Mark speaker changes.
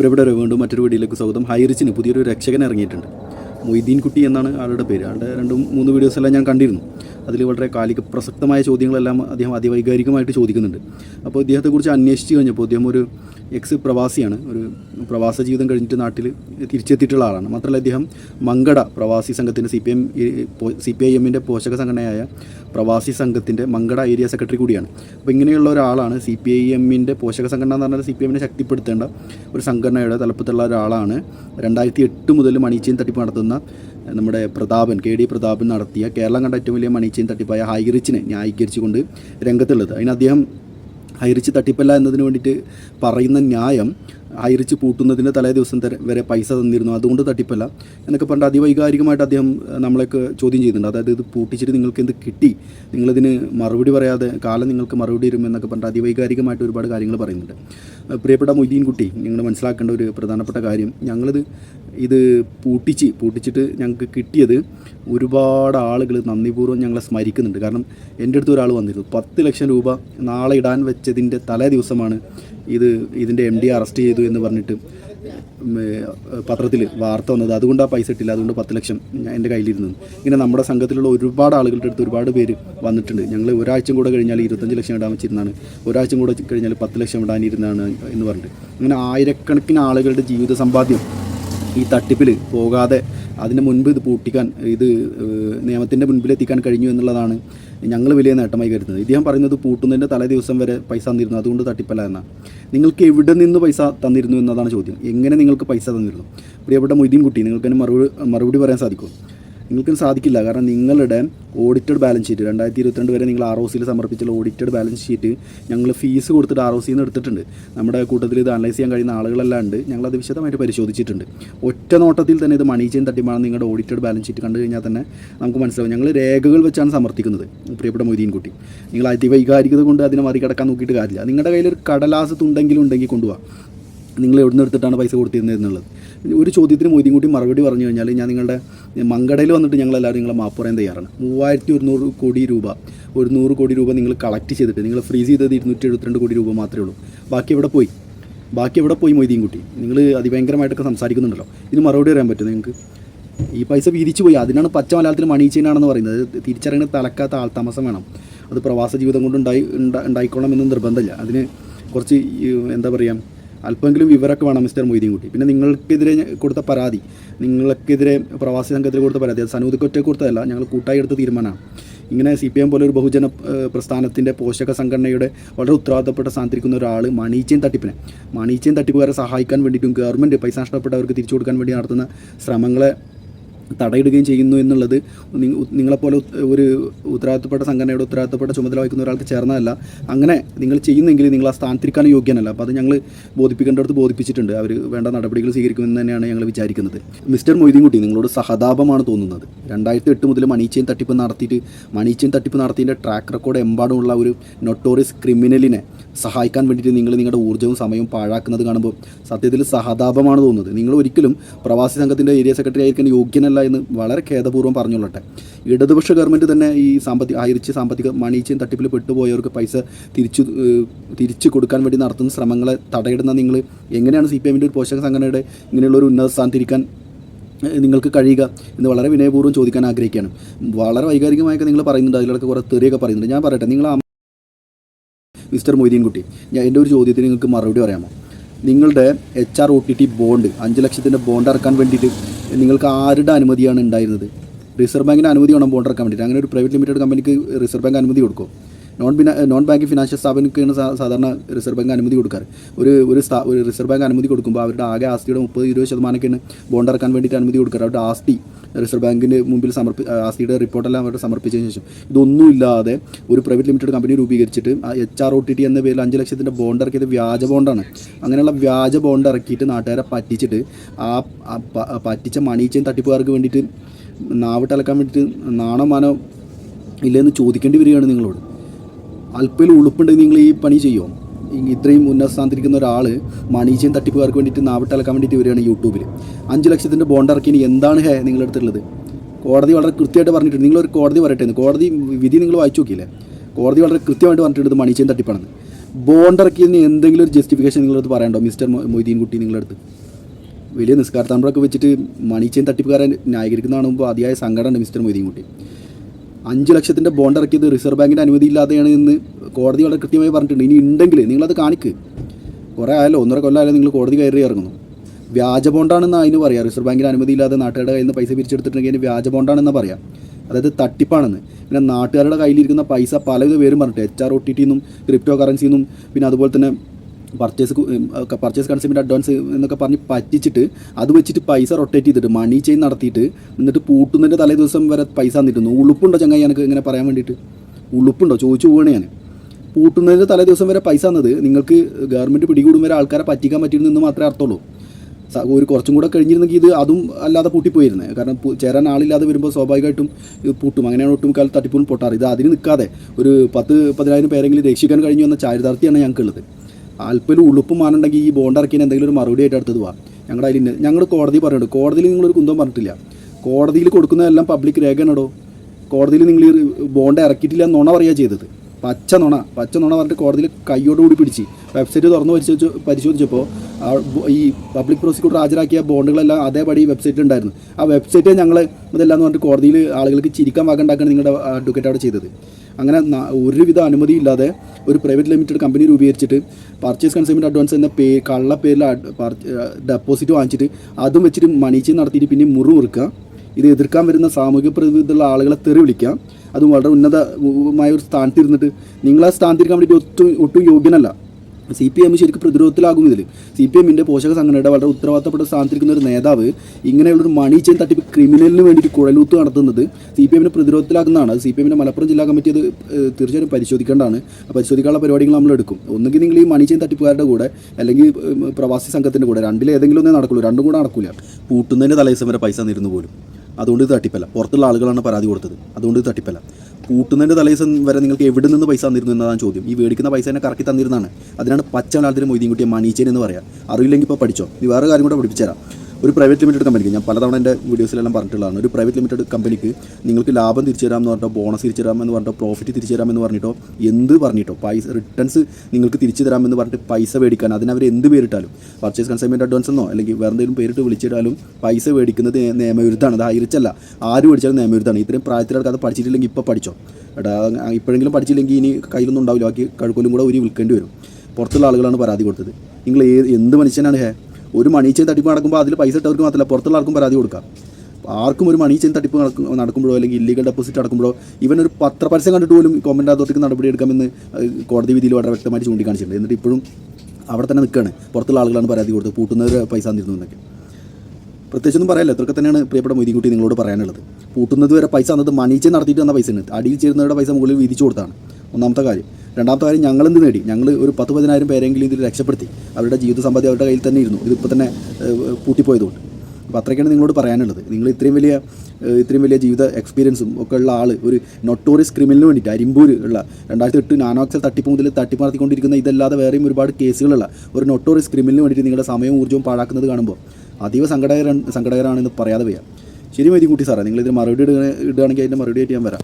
Speaker 1: പ്രിയപ്പെട്ടവരെ വീണ്ടും മറ്റൊരു വീഡിയോയിലേക്ക് സ്വാഗതം. ഹൈറിച്ചിന് പുതിയൊരു രക്ഷകൻ ഇറങ്ങിയിട്ടുണ്ട്. മൊയ്തീൻ കുട്ടി എന്നാണ് ആളുടെ പേര്. ആളുടെ രണ്ടും മൂന്ന് വീഡിയോസ് എല്ലാം ഞാൻ കണ്ടിരുന്നു. അതിൽ വളരെ കാലിക പ്രസക്തമായ ചോദ്യങ്ങളെല്ലാം അദ്ദേഹം അതിവൈകാരികമായിട്ട് ചോദിക്കുന്നുണ്ട്. അപ്പോൾ ഇദ്ദേഹത്തെക്കുറിച്ച് അന്വേഷിച്ച് കഴിഞ്ഞപ്പോൾ അദ്ദേഹം ഒരു എക്സ് പ്രവാസിയാണ്. ഒരു പ്രവാസ ജീവിതം കഴിഞ്ഞിട്ട് നാട്ടിൽ തിരിച്ചെത്തിയിട്ടുള്ള ആളാണ്. മാത്രമല്ല അദ്ദേഹം മങ്കട പ്രവാസി സംഘത്തിന്റെ C P M C P I എമ്മിന്റെ പോഷക സംഘടനയായ പ്രവാസി സംഘത്തിന്റെ മങ്കട ഏരിയ സെക്രട്ടറി കൂടിയാണ്. അപ്പോൾ ഇങ്ങനെയുള്ള ഒരാളാണ് സി പി ഐ എമ്മിന്റെ പോഷക സംഘടന എന്ന് പറഞ്ഞാൽ സി പി എമ്മിനെ ശക്തിപ്പെടുത്തേണ്ട ഒരു സംഘടനയുടെ തലപ്പത്തുള്ള ഒരാളാണ്. രണ്ടായിരത്തി എട്ട് മുതൽ മണിച്ചീൻ തട്ടിപ്പ് നടത്തുന്ന നമ്മുടെ പ്രതാപൻ കെ ഡി പ്രതാപൻ നടത്തിയ കേരളം കണ്ട ഏറ്റവും വലിയ മണിച്ചെയിൻ തട്ടിപ്പായ ഹൈറിച്ചിനെ ന്യായീകരിച്ചുകൊണ്ട് രംഗത്തുള്ളത്. അതിന് അദ്ദേഹം ഹൈറിച്ച് തട്ടിപ്പല്ല എന്നതിന് വേണ്ടിയിട്ട് പറയുന്ന ന്യായം ഹൈറിച്ച് പൂട്ടുന്നതിന്റെ തലേ ദിവസം വരെ പൈസ തന്നിരുന്നു. അതുകൊണ്ട് തട്ടിപ്പല്ല. എന്നൊക്കെ പറഞ്ഞിട്ട് അതിവൈകാരികമായിട്ട് അദ്ദേഹം നമ്മളെയൊക്കെ ചോദ്യം ചെയ്യുന്നുണ്ട്. അതായത് ഇത് പൂട്ടിച്ചിട്ട് നിങ്ങൾക്ക് എന്ത് കിട്ടി? നിങ്ങളിതിന് മറുപടി പറയാതെ കാലം നിങ്ങൾക്ക് മറുപടി തരും എന്നൊക്കെ പറഞ്ഞിട്ട് അതിവൈകാരികമായിട്ട് ഒരുപാട് കാര്യങ്ങൾ പറയുന്നുണ്ട്. പ്രിയപ്പെട്ട മൊയ്തീൻ കുട്ടി നിങ്ങൾ മനസ്സിലാക്കേണ്ട ഒരു പ്രധാനപ്പെട്ട കാര്യം ഞങ്ങളിത് ഇത് പൂട്ടിച്ച് പൂട്ടിച്ചിട്ട് ഞങ്ങൾക്ക് കിട്ടിയത് ഒരുപാട് ആളുകൾ നന്ദിപൂർവം ഞങ്ങളെ സ്മരിക്കുന്നുണ്ട്. കാരണം എന്റെ അടുത്ത് ഒരാൾ വന്നിരുന്നു. പത്ത് ലക്ഷം രൂപ നാളെ ഇടാൻ വെച്ചതിന്റെ തലേ ദിവസമാണ് ഇത് ഇതിന്റെ എം ഡി അറസ്റ്റ് ചെയ്തു എന്ന് പറഞ്ഞിട്ട് പത്രത്തിൽ വാർത്ത വന്നത്. അതുകൊണ്ട് ആ പൈസ ഇട്ടില്ല. അതുകൊണ്ട് പത്ത് ലക്ഷം എന്റെ കയ്യിലിരുന്നത് ഇങ്ങനെ നമ്മുടെ സംഘത്തിലുള്ള ഒരുപാട് ആളുകളുടെ അടുത്ത് ഒരുപാട് പേര് വന്നിട്ടുണ്ട്. ഞങ്ങൾ ഒരാഴ്ച കൂടെ കഴിഞ്ഞാൽ ഇരുപത്തഞ്ച് ലക്ഷം ഇടാൻ വെച്ചിരുന്നതാണ് ഒരാഴ്ച കൂടെ കഴിഞ്ഞാൽ പത്ത് ലക്ഷം ഇടാനിരുന്നതാണ് എന്ന് പറഞ്ഞിട്ട്. അങ്ങനെ ആയിരക്കണക്കിന് ആളുകളുടെ ജീവിത സമ്പാദ്യം ഈ തട്ടിപ്പിൽ പോകാതെ അതിന് മുൻപ് ഇത് പൂട്ടിക്കാൻ ഇത് നിയമത്തിന്റെ മുൻപിലെത്തിക്കാൻ കഴിഞ്ഞു എന്നുള്ളതാണ് ഞങ്ങൾ വലിയ നേട്ടമായി കരുതുന്നത്. ഇദ്ദേഹം പറയുന്നത് പൂട്ടുന്നതിന്റെ തലേ ദിവസം വരെ പൈസ തന്നിരുന്നു. അതുകൊണ്ട് തട്ടിപ്പല്ല എന്നാണ്. നിങ്ങൾക്ക് എവിടെ നിന്ന് പൈസ തന്നിരുന്നു എന്നതാണ് ചോദ്യം. എങ്ങനെ നിങ്ങൾക്ക് പൈസ തന്നിരുന്നു? പ്രിയപ്പെട്ട മൊയ്തീൻ കുട്ടി നിങ്ങൾക്ക് തന്നെ മറുപടി മറുപടി പറയാൻ സാധിക്കും നിങ്ങൾക്ക് സാധിക്കില്ല. കാരണം നിങ്ങളുടെ ഓഡിറ്റഡ് ബാലൻസ് ഷീറ്റ് രണ്ടായിരത്തി ഇരുപത്തിരണ്ട് വരെ നിങ്ങൾ ആർ ഒ സിയിൽ സമർപ്പിച്ചുള്ള ഓഡിറ്റഡ് ബാലൻസ് ഷീറ്റ് ഞങ്ങൾ ഫീസ് കൊടുത്തിട്ട് ആർ ഒ സിയിൽ നിന്ന് എടുത്തിട്ടുണ്ട്. നമ്മുടെ കൂട്ടത്തിൽ ഇത് അനലൈസ് ചെയ്യാൻ കഴിയുന്ന ആളുകളെല്ലാം ഉണ്ട് ഞങ്ങളത് വിശദമായിട്ട് പരിശോധിച്ചിട്ടുണ്ട്. ഒറ്റ നോട്ടത്തിൽ തന്നെ ഇത് മണി ചെയിൻ തട്ടിമാണ് നിങ്ങളുടെ ഓഡിറ്റഡ് ബാലൻസ് ഷീറ്റ് കണ്ടു കഴിഞ്ഞാൽ തന്നെ നമുക്ക് മനസ്സിലാവും. ഞങ്ങൾ രേഖകൾ വെച്ചാണ് സമർപ്പിക്കുന്നത്. പ്രിയപ്പെട്ട മൊയ്തീൻകുട്ടി നിങ്ങൾ അതിവൈകാരികത കൊണ്ട് അതിനെ മറികടക്കാൻ നോക്കിയിട്ട് കാര്യമില്ല. നിങ്ങളുടെ കയ്യിൽ ഒരു കടലാസ് തുണ്ടെങ്കിലും ഉണ്ടെങ്കിൽ കൊണ്ടുപോകാം നിങ്ങൾ എവിടെ നിന്ന് എടുത്തിട്ടാണ് പൈസ കൊടുത്തിരുന്നത് എന്നുള്ളത്. ഒരു ചോദ്യത്തിന് മൊയ്തീൻ കൂട്ടി മറുപടി പറഞ്ഞു കഴിഞ്ഞാൽ ഞാൻ നിങ്ങളുടെ മങ്കടയിൽ വന്നിട്ട് ഞങ്ങളെല്ലാവരും നിങ്ങളെ മാപ്പ് പറയാൻ തയ്യാറാണ്. മൂവായിരത്തി ഒരുന്നൂറ് കോടി രൂപ ഒരു നൂറ് കോടി രൂപ നിങ്ങൾ കളക്ട് ചെയ്തിട്ട് നിങ്ങൾ ഫ്രീസ് ചെയ്തത് ഇരുന്നൂറ്റി എഴുപത്തിരണ്ട് കോടി രൂപ മാത്രമേ ഉള്ളൂ. ബാക്കി എവിടെ പോയി? ബാക്കി എവിടെ പോയി മൊയ്തീൻ കുട്ടി? നിങ്ങൾ അതിഭയങ്കരമായിട്ടൊക്കെ സംസാരിക്കുന്നുണ്ടല്ലോ. ഇതിന് മറുപടി പറയാൻ പറ്റും നിങ്ങൾക്ക്? ഈ പൈസ വീതിച്ചു പോയി. അതിനാണ് പച്ച മലയാളത്തിൽ മണി പറയുന്നത്. തിരിച്ചറിയണ തലക്കാത്ത ആൾത്താമസം വേണം. അത് പ്രവാസ ജീവിതം കൊണ്ട് ഉണ്ടായി ഉണ്ടാ- ഉണ്ടായിക്കോളണം എന്ന് നിർബന്ധമില്ല. അതിന് കുറച്ച് എന്താ പറയുക അല്പമെങ്കിലും വിവരമൊക്കെ വേണം മിസ്റ്റർ മൊയ്തീൻ കുട്ടി പിന്നെ നിങ്ങൾക്കെതിരെ കൊടുത്ത പരാതി നിങ്ങൾക്കെതിരെ പ്രവാസി സംഘത്തിൽ കൊടുത്ത പരാതി അത് സനൂദിക്ക് കൊടുത്തതല്ല ഞങ്ങൾ കൂട്ടായി എടുത്ത തീരുമാനമാണ്. ഇങ്ങനെ സി പി എം പോലെ ഒരു ബഹുജന പ്രസ്ഥാനത്തിന്റെ പോഷക സംഘടനയുടെ വളരെ ഉത്തരവാദിത്തപ്പെട്ട സ്ഥാനത്തിരിക്കുന്ന ഒരാൾ മണീച്ചയും തട്ടിപ്പിനെ മണീച്ചയും തട്ടിപ്പുകാരെ സഹായിക്കാൻ വേണ്ടിയിട്ടും ഗവൺമെന്റ് പൈസ നഷ്ടപ്പെട്ടവർക്ക് തിരിച്ചു കൊടുക്കാൻ വേണ്ടി നടത്തുന്ന ശ്രമങ്ങളെ തടയിടുകയും ചെയ്യുന്നു എന്നുള്ളത് നിങ്ങളെപ്പോലെ ഒരു ഉത്തരവാദിത്തപ്പെട്ട സംഘടനയുടെ ഉത്തരവാദിത്തപ്പെട്ട ചുമതല വഹിക്കുന്ന ഒരാൾക്ക് ചേർന്നതല്ല. അങ്ങനെ നിങ്ങൾ ചെയ്യുന്നെങ്കിൽ നിങ്ങൾ ആ സ്ഥാനത്തിരിക്കാൻ യോഗ്യനല്ല. അപ്പോൾ അത് ഞങ്ങൾ ബോധിപ്പിക്കേണ്ടടുത്ത് ബോധിപ്പിച്ചിട്ടുണ്ട്. അവർ വേണ്ട നടപടികൾ സ്വീകരിക്കുമെന്ന് തന്നെയാണ് ഞങ്ങൾ വിചാരിക്കുന്നത്. മിസ്റ്റർ മൊയ്തീൻകുട്ടി നിങ്ങളോട് സഹതാപമാണ് തോന്നുന്നത്. രണ്ടായിരത്തി എട്ട് മുതൽ മണീച്ചയും തട്ടിപ്പ് നടത്തിയിട്ട് മണീച്ചയും തട്ടിപ്പ് നടത്തിയതിന്റെ ട്രാക്ക് റെക്കോർഡ് എമ്പാടുമുള്ള ഒരു നൊട്ടോറിയസ് ക്രിമിനലിനെ സഹായിക്കാൻ വേണ്ടിയിട്ട് നിങ്ങൾ നിങ്ങളുടെ ഊർജവും സമയവും പാഴാക്കുന്നത് കാണുമ്പോൾ സത്യത്തിൽ സഹതാപമാണ് തോന്നുന്നത്. നിങ്ങൾ ഒരിക്കലും പ്രവാസി സംഘത്തിന്റെ ഏരിയ സെക്രട്ടറി ആയിരിക്കാൻ യോഗ്യനല്ല എന്ന് വളരെ ഖേദപൂർവം പറഞ്ഞുകൊള്ളട്ടെ ഇടതുപക്ഷ ഗവൺമെന്റ് തന്നെ ഈ സാമ്പത്തിക ആയിരിച്ച് സാമ്പത്തിക മണിച്ചയും തട്ടിപ്പിൽ പെട്ടുപോയവർക്ക് പൈസ തിരിച്ചു തിരിച്ചു കൊടുക്കാൻ വേണ്ടി നടത്തുന്ന ശ്രമങ്ങളെ തടയിടുന്ന നിങ്ങൾ എങ്ങനെയാണ് സി പി എമ്മിന്റെ ഒരു പോഷക സംഘടനയുടെ ഇങ്ങനെയുള്ള ഒരു ഉന്നത സ്ഥാനത്തിരിക്കാൻ നിങ്ങൾക്ക് കഴിയുക എന്ന് വളരെ വിനയപൂർവം ചോദിക്കാൻ ആഗ്രഹിക്കുകയാണ്. വളരെ വൈകാരികമായൊക്കെ നിങ്ങൾ പറയുന്നുണ്ട്. അതിലൊക്കെ കുറേ തെറിയൊക്കെ പറയുന്നുണ്ട്. ഞാൻ പറയട്ടെ. നിങ്ങൾ മിസ്റ്റർ മൊയ്തീൻകുട്ടി ഞാൻ എന്റെ ഒരു ചോദ്യത്തിന് നിങ്ങൾക്ക് മറുപടി പറയാമോ? നിങ്ങളുടെ H R O T T bond അഞ്ച് ലക്ഷത്തിന്റെ ബോണ്ട് ഇറക്കാൻ വേണ്ടിയിട്ട് നിങ്ങൾക്ക് ആരുടെ അനുമതിയാണ് ഉണ്ടായിരുന്നത്? റിസർവ് ബാങ്കിന്റെ അനുമതി വേണം ബോണ്ട് ഇറക്കാൻ വേണ്ടിയിട്ട്. അങ്ങനെ ഒരു പ്രൈവറ്റ് ലിമിറ്റഡ് കമ്പനിക്ക് റിസർവ് ബാങ്ക് അനുമതി കൊടുക്കും നോൺ ബിന നോൺ ബാങ്കിങ് ഫിനാൻഷ്യൽ സ്ഥാപനത്തിനാണ് സാ- സാധാരണ റിസർവ് ബാങ്ക് അനുമതി കൊടുക്കാറ്. ഒരു ഒരു സ്ഥാ ഒരു റിസർവ് ബാങ്ക് അനുമതി കൊടുക്കുമ്പോൾ അവരുടെ ആകെ ആസ്തിയുടെ മുപ്പത് ഇരുപത് ശതമാനമൊക്കെയാണ് ബോണ്ട് ഇറക്കാൻ വേണ്ടിയിട്ട് അനുമതി കൊടുക്കാറ്. അവരുടെ ആസ്തി റിസർവ് ബാങ്കിന് മുമ്പിൽ സമർപ്പി ആസ്തിയുടെ റിപ്പോർട്ടെല്ലാം അവരുടെ സമർപ്പിച്ചതിന് ശേഷം. ഇതൊന്നുമില്ലാതെ ഒരു private limited company രൂപീകരിച്ചിട്ട് H R O T T എന്ന പേരിൽ അഞ്ച് ലക്ഷത്തിന്റെ ബോണ്ട് ഇറക്കിയത് വ്യാജ ബോണ്ടാണ്. അങ്ങനെയുള്ള വ്യാജ ബോണ്ട് ഇറക്കിയിട്ട് നാട്ടുകാരെ പറ്റിച്ചിട്ട് ആ പറ്റിച്ച മണി മണീച്ചയും തട്ടിപ്പുകാർക്ക് വേണ്ടിയിട്ട് നാവിട്ടലക്കാൻ വേണ്ടിയിട്ട് നാണോ മാനോ ഇല്ലെന്ന് ചോദിക്കേണ്ടി വരികയാണ് നിങ്ങളോട്. അല്പയിൽ ഉളുപ്പുണ്ടെങ്കിൽ നിങ്ങൾ ഈ പണി ചെയ്യുമോ ഇത്രയും ഉന്നത സ്ഥാനത്തിരിക്കുന്ന ഒരാൾ മണീച്ചയും തട്ടിപ്പുകാർക്ക് വേണ്ടിയിട്ട് നാവിട്ടലക്കാൻ വേണ്ടിയിട്ട് വരികയാണ് യൂട്യൂബിൽ അഞ്ച് ലക്ഷത്തിന്റെ ബോണ്ട് ഇറക്കി ഇനി എന്താണ് ഹേ നിങ്ങളെടുത്തുള്ളത് കോടതി വളരെ കൃത്യമായിട്ട് പറഞ്ഞിട്ടുണ്ട്. നിങ്ങളൊരു കോടതി പറയട്ടെ. കോടതി വിധി നിങ്ങൾ വായിച്ചു നോക്കിയില്ലേ? കോടതി വളരെ കൃത്യമായിട്ട് പറഞ്ഞിട്ടുണ്ട് മണീച്ചയും തട്ടിപ്പാണെന്ന്. ബോണ്ട് ഇറക്കിയതിന് എന്തെങ്കിലും ഒരു ജസ്റ്റിഫിക്കേഷൻ നിങ്ങളടുത്ത് പറയണ്ടോ മിസ്റ്റർ മൊയ്തീൻ കുട്ടി നിങ്ങളടുത്ത് വലിയ നിസ്കാര വെച്ചിട്ട് മണീച്ചയും തട്ടിപ്പുകാരൻ ന്യായീകരിക്കുന്നതാണ് മുമ്പ് അതിയായ സങ്കടമുണ്ട് മിസ്റ്റർ മൊയ്തീൻ കുട്ടി. അഞ്ച് ലക്ഷത്തിന്റെ ബോണ്ട് ഇറക്കിയത് റിസർവ് ബാങ്കിന്റെ അനുമതി ഇല്ലാതെയാണ് എന്ന് കോടതി വളരെ കൃത്യമായി പറഞ്ഞിട്ടുണ്ട്. ഇനി ഉണ്ടെങ്കിൽ നിങ്ങളത് കാണിക്ക്. കുറേ ആയാലോ ഒന്നര കൊല്ലമായാലും നിങ്ങൾ കോടതി കയറി ഇറങ്ങുന്നു. വ്യാജ ബോണ്ടാണെന്ന് അതിന് പറയാം. റിസർവ് ബാങ്കിന്റെ അനുമതി ഇല്ലാതെ നാട്ടുകാരുടെ കയ്യിൽ നിന്ന് പൈസ പിരിച്ചെടുത്തിട്ടുണ്ടെങ്കിൽ അതിന് വ്യാജ ബോണ്ടാണെന്ന് പറയാം. അതായത് തട്ടിപ്പാണെന്ന്. പിന്നെ നാട്ടുകാരുടെ കയ്യിലിരിക്കുന്ന പൈസ പലവിധ പേരും പറഞ്ഞിട്ട് H R O T T നിന്നും ക്രിപ്റ്റോ കറൻസിന്നും പിന്നെ അതുപോലെ തന്നെ പർച്ചേസ് പർച്ചേസ് കൺസ്യൂമർ അഡ്വാൻസ് എന്നൊക്കെ പറഞ്ഞ് പറ്റിച്ചിട്ട് അത് വെച്ചിട്ട് പൈസ റൊട്ടേറ്റ് ചെയ്തിട്ട് മണി ചെയിൻ നടത്തിയിട്ട് എന്നിട്ട് പൂട്ടുന്നതിന്റെ തലേ ദിവസം വരെ പൈസ തന്നിരുന്നു ഉളുപ്പുണ്ടോ ചങ്ങായി എനിക്ക് ഇങ്ങനെ പറയാൻ വേണ്ടിയിട്ട്? ഉളുപ്പുണ്ടോ? ചോദിച്ചു പോവുകയാണ് ഞാൻ പൂട്ടുന്നതിന്റെ തലേ ദിവസം വരെ പൈസ തന്നത് നിങ്ങൾക്ക് ഗവൺമെന്റ് പിടികൂടും വരെ ആൾക്കാരെ പറ്റിക്കാൻ പറ്റിയിരുന്നു എന്ന് മാത്രമേ അർത്ഥമുള്ളൂ. ഒരു കുറച്ചും കൂടെ കഴിഞ്ഞിരുന്നെങ്കിൽ ഇത് അതും അല്ലാതെ പൂട്ടിപ്പോയിരുന്നത് കാരണം ചേരാൻ ആളില്ലാതെ വരുമ്പോൾ സ്വാഭാവികമായിട്ടും പൂട്ടും. അങ്ങനെയാണ് ഒട്ടും കാലത്ത് തട്ടിപ്പും പൊട്ടാറ്. ഇത് അതിന് നിൽക്കാതെ ഒരു പത്ത് പതിനായിരം പേരെങ്കിലും രക്ഷിക്കാൻ കഴിഞ്ഞു എന്ന ചാരിതാർത്ഥ്യമാണ് ഞങ്ങൾക്കുള്ളത്. അല്പം ഉളുപ്പ് മാനുണ്ടെങ്കിൽ ഈ ബോണ്ട് ഇറക്കിയതിന് എന്തെങ്കിലും ഒരു മറുപടി ആയിട്ട് അടുത്തത് വാ. ഞങ്ങളുടെ അതിൽ ഞങ്ങൾ കോടതി പറയുന്നുണ്ട് കോടതിയിൽ നിങ്ങളൊരു കുന്തം പറഞ്ഞിട്ടില്ല. കോടതിയിൽ കൊടുക്കുന്നതെല്ലാം പബ്ലിക് രേഖയാണോ കോടതിയിൽ നിങ്ങൾ ബോണ്ട് ഇറക്കിയിട്ടില്ല എന്ന് നുണ പറയുക ചെയ്തത്. പച്ച നുണ പച്ച നുണ പറഞ്ഞിട്ട് കോടതിയിൽ കൈയോടുകൂടി പിടിച്ച് വെബ്സൈറ്റ് തുറന്ന് പരിശോധിച്ച് പരിശോധിച്ചപ്പോൾ ഈ പബ്ലിക് പ്രോസിക്യൂട്ടർ ഹാജരാക്കിയ ബോണ്ടുകളെല്ലാം അതേപടി വെബ്സൈറ്റ് ഉണ്ടായിരുന്നു. ആ വെബ്സൈറ്റ് ഞങ്ങൾ ഇതെല്ലാം എന്ന് പറഞ്ഞിട്ട് കോടതിയിൽ ആളുകൾക്ക് ചിരിക്കാൻ വാക്കുണ്ടാക്കുകയാണ് നിങ്ങളുടെ അഡ്വക്കേറ്റ് അവിടെ ചെയ്തത്. അങ്ങനെ ഒരുവിധ അനുമതി ഇല്ലാതെ ഒരു പ്രൈവറ്റ് ലിമിറ്റഡ് കമ്പനി രൂപീകരിച്ചിട്ട് പർച്ചേസ് കൺസ്യൂമർ അഡ്വാൻസ് എന്ന പേ കള്ള പേരിൽ ഡെപ്പോസിറ്റ് വാങ്ങിച്ചിട്ട് അതും വെച്ചിട്ട് മണീച്ച് നടത്തിയിട്ട് പിന്നെ മുറി മുറുക്കുക ഇത് എതിർക്കാൻ വരുന്ന സാമൂഹിക പ്രതിനിധിയുള്ള ആളുകളെ തെറി വിളിക്കാം അതും വളരെ ഉന്നതമായ ഒരു സ്ഥാനത്ത് ഇരുന്നിട്ട് നിങ്ങൾ ആ സ്ഥാനത്തിരിക്കാൻ വേണ്ടിയിട്ട് ഒട്ടും ഒട്ടും യോഗ്യനല്ല. സി പി എം ശരിക്കും പ്രതിരോധത്തിലാകും ഇതിൽ സി പി എമ്മിന്റെ പോഷക സംഘടനയുടെ വളരെ ഉത്തരവാദിത്തപ്പെട്ട സ്ഥാനത്തിരിക്കുന്ന ഒരു നേതാവ് ഇങ്ങനെയുള്ളൊരു മണി ചെയിൻ തട്ടിപ്പ് ക്രിമിനലിന് വേണ്ടിയിട്ട് കുഴലൂത്ത് നടത്തുന്നത് സി പി എമ്മിനെ പ്രതിരോധത്തിലാക്കുന്നതാണ്. സി പി എമ്മിന്റെ മലപ്പുറം ജില്ലാ കമ്മിറ്റി അത് തീർച്ചയായും പരിശോധിക്കേണ്ടതാണ്. പരിശോധിക്കാനുള്ള പരിപാടികൾ നമ്മൾ എടുക്കും. ഒന്നുകിൽ നിങ്ങൾ ഈ മണി ചെയിൻ തട്ടിപ്പുകാരുടെ കൂടെ അല്ലെങ്കിൽ പ്രവാസി സംഘത്തിന്റെ കൂടെ രണ്ടിലേതെങ്കിലും ഒന്നേ നടക്കുള്ളൂ. രണ്ടും കൂടെ നടക്കില്ല പൂട്ടുന്നതിന്റെ തലേദിവസം വരെ പൈസ നിരുന്നു പോലും. അതുകൊണ്ട് ഇത് തട്ടിപ്പല്ല. പുറത്തുള്ള ആളുകളാണ് പരാതി കൊടുത്തത്. അതുകൊണ്ട് ഇത് തട്ടിപ്പല്ല. കൂട്ടുന്നതിന്റെ തലേദിവസം വരെ നിങ്ങൾക്ക് എവിടെ നിന്ന് പൈസ തന്നിരുന്നു എന്നതാണ് ചോദ്യം. ഈ മേടിക്കുന്ന പൈസ തന്നെ കറക്കി തന്നിരുന്നതാണ്. അതിനാണ് പച്ച കാലത്തിന് മൊയ്തീൻകുട്ടിയെ മണീച്ചേൻ എന്ന് പറയാം. അറിയില്ലെങ്കിൽ ഇപ്പോൾ പഠിച്ചോ. ഇത് വേറെ കാര്യം കൂടെ പഠിപ്പിച്ചുതരാം. ഒരു പ്രൈവറ്റ് ലിമിറ്റഡ് കമ്പനിക്ക് ഞാൻ പലതവണ എന്റെ വീഡിയോസിലെല്ലാം പറഞ്ഞിട്ടുള്ളതാണ്. ഒരു പ്രൈവറ്റ് ലിമിറ്റഡ് കമ്പനിക്ക് നിങ്ങൾക്ക് ലാഭം തിരിച്ചു തരാമെന്ന് പറഞ്ഞിട്ടോ ബോണസ് തിരിച്ചു തരാമെന്ന് പറഞ്ഞിട്ടോ പ്രോഫിറ്റ് തിരിച്ചു തരാമെന്ന് പറഞ്ഞിട്ടോ എന്ത് പറഞ്ഞിട്ടോ പൈസ റിട്ടേൺസ് നിങ്ങൾക്ക് തിരിച്ചു തരാമെന്ന് പറഞ്ഞിട്ട് പൈസ മേടിക്കാൻ അതിനവർ എന്ത് പേരിട്ടാലും പർച്ചേസ് കൺസൈൻമെന്റ് അഡ്വാൻസ് എന്നോ അല്ലെങ്കിൽ വേറെ എന്തെങ്കിലും പേരിട്ട് വിളിച്ചിട്ടാലും പൈസ മേടിക്കുന്നത് നിയമവിരുദ്ധമാണ്. അത് അയച്ചല്ല ആര് മേടിച്ചാലും നിയമവിരുദ്ധമാണ്. ഇത്രയും പ്രായത്തിലൊക്കെ അത് പഠിച്ചിട്ടില്ലെങ്കിൽ ഇപ്പോൾ പഠിച്ചോ? എടാ ഇപ്പോഴെങ്കിലും പഠിച്ചില്ലെങ്കിൽ ഇനി കയ്യിലൊന്നും ഉണ്ടാവില്ല. ബാക്കി കഴുക്കോലും കൂടെ ഒരു വിൽക്കേണ്ടി വരും. പുറത്തുള്ള ആളുകളാണ് പരാതി കൊടുത്തത്. നിങ്ങൾ ഏത് എന്ത് മനുഷ്യനാണ് ഹേ? ഒരു മണി ചെയിൻ തട്ടിപ്പ് നടക്കുമ്പോൾ അതിൽ പൈസ ഇട്ടവർക്ക് മാത്രമല്ല പുറത്തുള്ള ആർക്കും പരാതി കൊടുക്കാം. ആർക്കും ഒരു മണി ചെയിൻ തട്ടിപ്പ് നടക്കും നടക്കുമ്പോഴോ അല്ലെങ്കിൽ ഇല്ലീഗൽ ഡെപ്പോസിറ്റ് നടക്കുമ്പോഴോ ഇവൻ ഒരു പത്രപരസ്യം കണ്ടിട്ട് പോലും കോമന്റ് അതോറിറ്റിക്ക് നടപടി എടുക്കാമെന്ന് കോടതി വിധിയിൽ വളരെ വ്യക്തമായിട്ട് ചൂണ്ടിക്കാണിച്ചിട്ടുണ്ട്. എന്നിട്ട് ഇപ്പോഴും അവിടെ തന്നെ നിൽക്കുകയാണ് പുറത്തുള്ള ആളുകളാണ് പരാതി കൊടുത്ത് പൂട്ടുന്നവർ പൈസ തന്നിരുന്നു എന്നൊക്കെ. പ്രത്യേകിച്ചൊന്നും പറയല്ല. ഇത്രയൊക്കെ തന്നെയാണ് പ്രിയപ്പെട്ട മൊയ്തീൻകുട്ടി നിങ്ങളോട് പറയാനുള്ളത്. പൂട്ടുന്നത് വരെ പൈസ തന്നത് മണിച്ച് നടത്തിയിട്ട് വന്ന പൈസ ഉണ്ട് അടിയിൽ ചേരുന്നവരുടെ പൈസ മുകളിൽ വീതിച്ചു കൊടുത്താണ്. ഒന്നാമത്തെ കാര്യം. രണ്ടാമത്തെ കാര്യം ഞങ്ങൾ എന്ത് നേടി? ഞങ്ങൾ ഒരു പത്ത് പതിനായിരം പേരെങ്കിലും ഇതിൽ രക്ഷപ്പെടുത്തി. അവരുടെ ജീവിത സമ്പാദ്യം അവരുടെ കയ്യിൽ തന്നെ ഇരുന്നു. ഇതിപ്പോൾ തന്നെ പൂട്ടിപ്പോയതുകൊണ്ട്. അപ്പോൾ അത്രയ്ക്കാണ് നിങ്ങളോട് പറയാനുള്ളത്. നിങ്ങൾ ഇത്രയും വലിയ ഇത്രയും വലിയ ജീവിത എക്സ്പീരിയൻസും ഒക്കെ ഉള്ള ആൾ ഒരു നൊട്ടോറിയസ് ക്രിമിനലിന് വേണ്ടിയിട്ട് അരിമ്പൂർ ഉള്ള രണ്ടായിരത്തി എട്ട് നാനോക്സൽ തട്ടിപ്പ് മുതൽ തട്ടിപ്പ് നടത്തിക്കൊണ്ടിരിക്കുന്ന ഇതല്ലാതെ വേറെയും ഒരുപാട് കേസുകളുള്ള ഒരു നൊട്ടോറിയസ് ക്രിമിനലിന് വേണ്ടിയിട്ട് നിങ്ങളുടെ സമയവും ഊർജവും പാഴാക്കുന്നത് കാണുമ്പോൾ അതീവ സങ്കടകര സങ്കടകരമാണെന്ന് പറയാതെ വയ്യ. ശരി മതി കുട്ടി സാറേ. നിങ്ങൾ ഇതിന് മറുപടി ഇടുക ഇടുകയാണെങ്കിൽ അതിന്റെ മറുപടി ആയിട്ട് ഞാൻ വരാം.